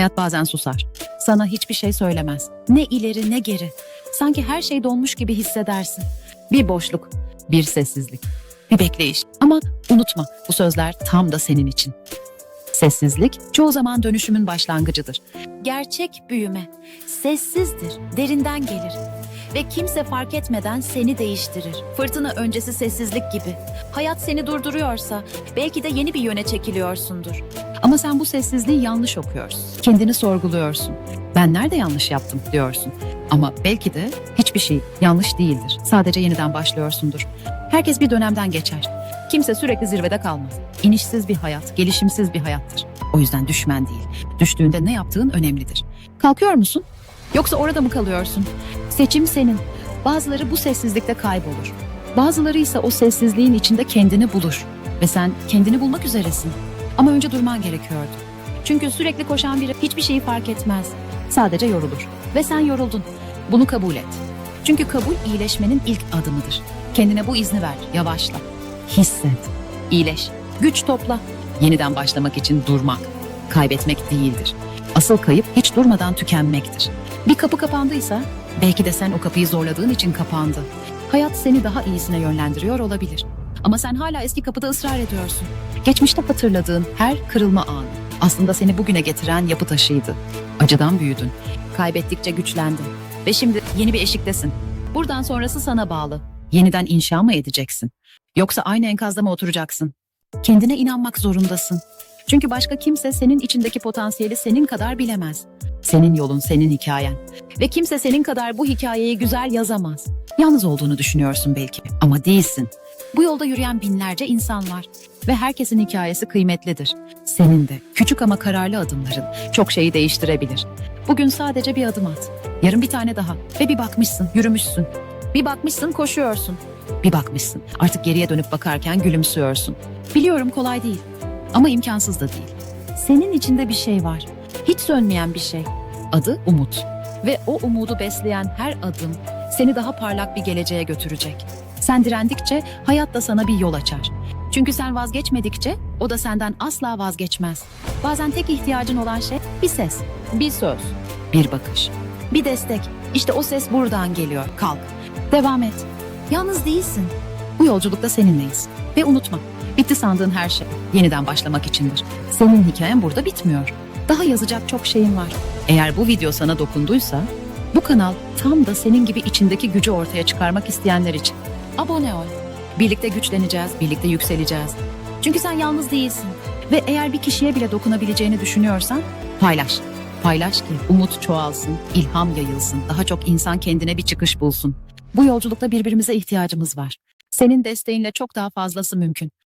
Hayat bazen susar. Sana hiçbir şey söylemez. Ne ileri ne geri. Sanki her şey donmuş gibi hissedersin. Bir boşluk, bir sessizlik, bir bekleyiş. Ama unutma bu sözler tam da senin için. Sessizlik çoğu zaman dönüşümün başlangıcıdır. Gerçek büyüme sessizdir, derinden gelir ve kimse fark etmeden seni değiştirir. Fırtına öncesi sessizlik gibi. Hayat seni durduruyorsa belki de yeni bir yöne çekiliyorsundur. Ama sen bu sessizliği yanlış okuyorsun. Kendini sorguluyorsun. Ben nerede yanlış yaptım diyorsun. Ama belki de hiçbir şey yanlış değildir. Sadece yeniden başlıyorsundur. Herkes bir dönemden geçer. Kimse sürekli zirvede kalmaz. İnişsiz bir hayat, gelişimsiz bir hayattır. O yüzden düşmen değil. Düştüğünde ne yaptığın önemlidir. Kalkıyor musun? Yoksa orada mı kalıyorsun? Seçim senin. Bazıları bu sessizlikte kaybolur. Bazıları ise o sessizliğin içinde kendini bulur. Ve sen kendini bulmak üzeresin. Ama önce durman gerekiyordu. Çünkü sürekli koşan biri hiçbir şeyi fark etmez. Sadece yorulur. Ve sen yoruldun. Bunu kabul et. Çünkü kabul iyileşmenin ilk adımıdır. Kendine bu izni ver, yavaşla. Hisset, iyileş, güç topla. Yeniden başlamak için durmak, kaybetmek değildir. Asıl kayıp hiç durmadan tükenmektir. Bir kapı kapandıysa belki de sen o kapıyı zorladığın için kapandı. Hayat seni daha iyisine yönlendiriyor olabilir. Ama sen hala eski kapıda ısrar ediyorsun. Geçmişte hatırladığın her kırılma anı aslında seni bugüne getiren yapı taşıydı. Acıdan büyüdün, kaybettikçe güçlendin ve şimdi yeni bir eşiktesin. Buradan sonrası sana bağlı. Yeniden inşa mı edeceksin? Yoksa aynı enkazda mı oturacaksın? Kendine inanmak zorundasın. Çünkü başka kimse senin içindeki potansiyeli senin kadar bilemez. Senin yolun, senin hikayen. Ve kimse senin kadar bu hikayeyi güzel yazamaz. Yalnız olduğunu düşünüyorsun belki ama değilsin. Bu yolda yürüyen binlerce insan var ve herkesin hikayesi kıymetlidir. Senin de küçük ama kararlı adımların çok şeyi değiştirebilir. Bugün sadece bir adım at. Yarın bir tane daha ve bir bakmışsın, yürümüşsün. Bir bakmışsın, koşuyorsun. Bir bakmışsın, artık geriye dönüp bakarken gülümsüyorsun. Biliyorum kolay değil ama imkansız da değil. Senin içinde bir şey var. Hiç sönmeyen bir şey. Adı umut. Ve o umudu besleyen her adım seni daha parlak bir geleceğe götürecek. Sen direndikçe hayat da sana bir yol açar. Çünkü sen vazgeçmedikçe o da senden asla vazgeçmez. Bazen tek ihtiyacın olan şey bir ses, bir söz, bir bakış, bir destek. İşte o ses buradan geliyor. Kalk, devam et. Yalnız değilsin. Bu yolculukta seninleyiz. Ve unutma, bitti sandığın her şey yeniden başlamak içindir. Senin hikayen burada bitmiyor. Daha yazacak çok şeyin var. Eğer bu video sana dokunduysa, bu kanal tam da senin gibi içindeki gücü ortaya çıkarmak isteyenler için. Abone ol. Birlikte güçleneceğiz, birlikte yükseleceğiz. Çünkü sen yalnız değilsin. Ve eğer bir kişiye bile dokunabileceğini düşünüyorsan paylaş. Paylaş ki umut çoğalsın, ilham yayılsın, daha çok insan kendine bir çıkış bulsun. Bu yolculukta birbirimize ihtiyacımız var. Senin desteğinle çok daha fazlası mümkün.